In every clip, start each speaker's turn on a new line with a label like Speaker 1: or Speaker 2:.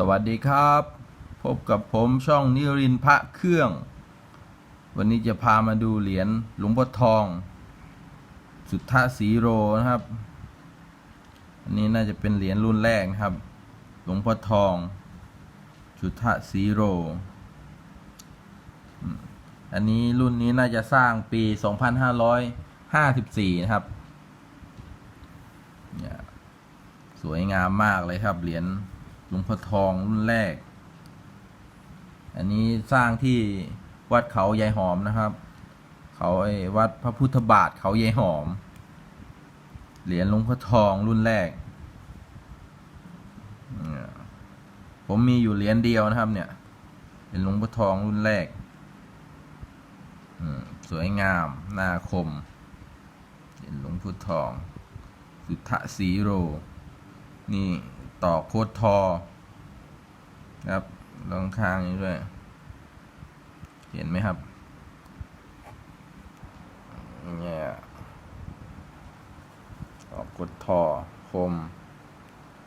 Speaker 1: สวัสดีครับ พบกับผมช่องนิรินพระเครื่อง วันนี้จะพามาดูเหรียญหลวงพ่อทอง สุทธาสีโรนะครับ อันนี้น่าจะเป็นเหรียญรุ่นแรกนะครับ หลวงพ่อทอง สุทธาสีโร อันนี้รุ่นนี้น่าจะสร้างปี 2554 นะครับ สวยงามมากเลยครับเหรียญ หลวงพ่อทองรุ่นแรก อันนี้สร้างที่วัดเขายายหอมนะครับ เขาไอ้วัดพระพุทธบาทเขายายหอม เหรียญหลวงพ่อทองรุ่นแรก ผมมีอยู่เหรียญเดียวนะครับเนี่ย เป็นหลวงพ่อทองรุ่นแรก สวยงามหน้าคม เหรียญหลวงพ่อทอง สุทธสีโร นี่ ต่อโคตรทอครับลองข้างนี้ด้วย เห็นไหมครับเนี่ยต่อโคตรทอคม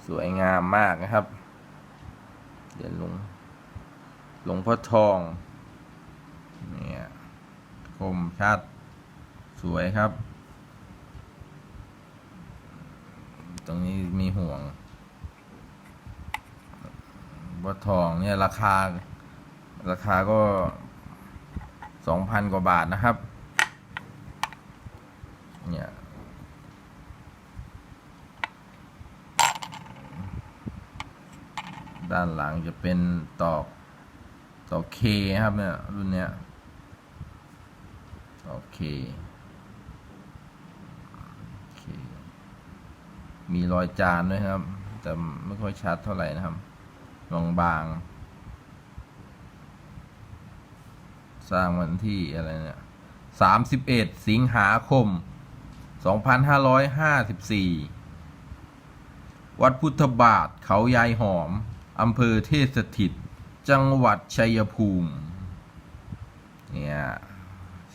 Speaker 1: สวยงามมากนะครับ เดี๋ยวหลวงหลวงพ่อทองเนี่ยคมชัด สวยครับ ตรงนี้มีห่วง วัดทองเนี่ยราคา ราคาก็สองพันกว่าบาทนะครับ เนี่ยด้านหลังจะเป็นตอกตอกเคครับเนี่ยรุ่นเนี้ยตอกเคโอเคมีรอยจานด้วยครับ แต่ไม่ค่อยชัดเท่าไหร่นะครับ บางบางๆ สร้างวันที่อะไรเนี่ยสามสิบเอ็ดสิงหาคมสองพันห้าร้อยห้าสิบสี่วัดพุทธบาทเขายายหอม อำเภอเทศสถิต จังหวัดชัยภูมิ เนี่ย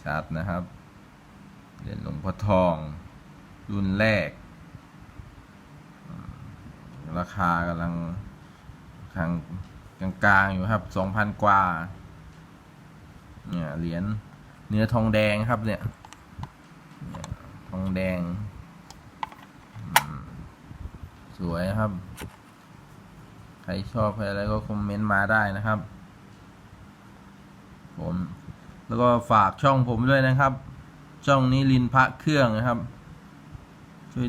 Speaker 1: ชัดนะครับ เหรียญหลวงพ่อทอง รุ่นแรก ราคากำลัง ทางกลางๆอยู่ครับสองพันกว่า เนี่ยเหรียญเนื้อทองแดงครับเนี่ย ทองแดง สวยครับ ใครชอบใครอะไรก็คอมเมนต์มาได้นะครับ ผม แล้วก็ฝากช่องผมด้วยนะครับ ช่องนี้ลินพระเครื่องนะครับ ช่วย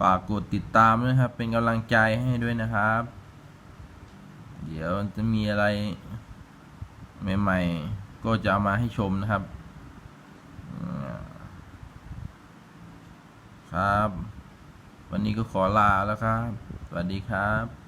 Speaker 1: ฝากกดติดตามด้วยครับ เป็นกำลังใจให้ด้วยนะครับ เดี๋ยวจะมีอะไรใหม่ๆ ก็จะเอามาให้ชมนะครับ ครับ วันนี้ก็ขอลาแล้วครับ สวัสดีครับ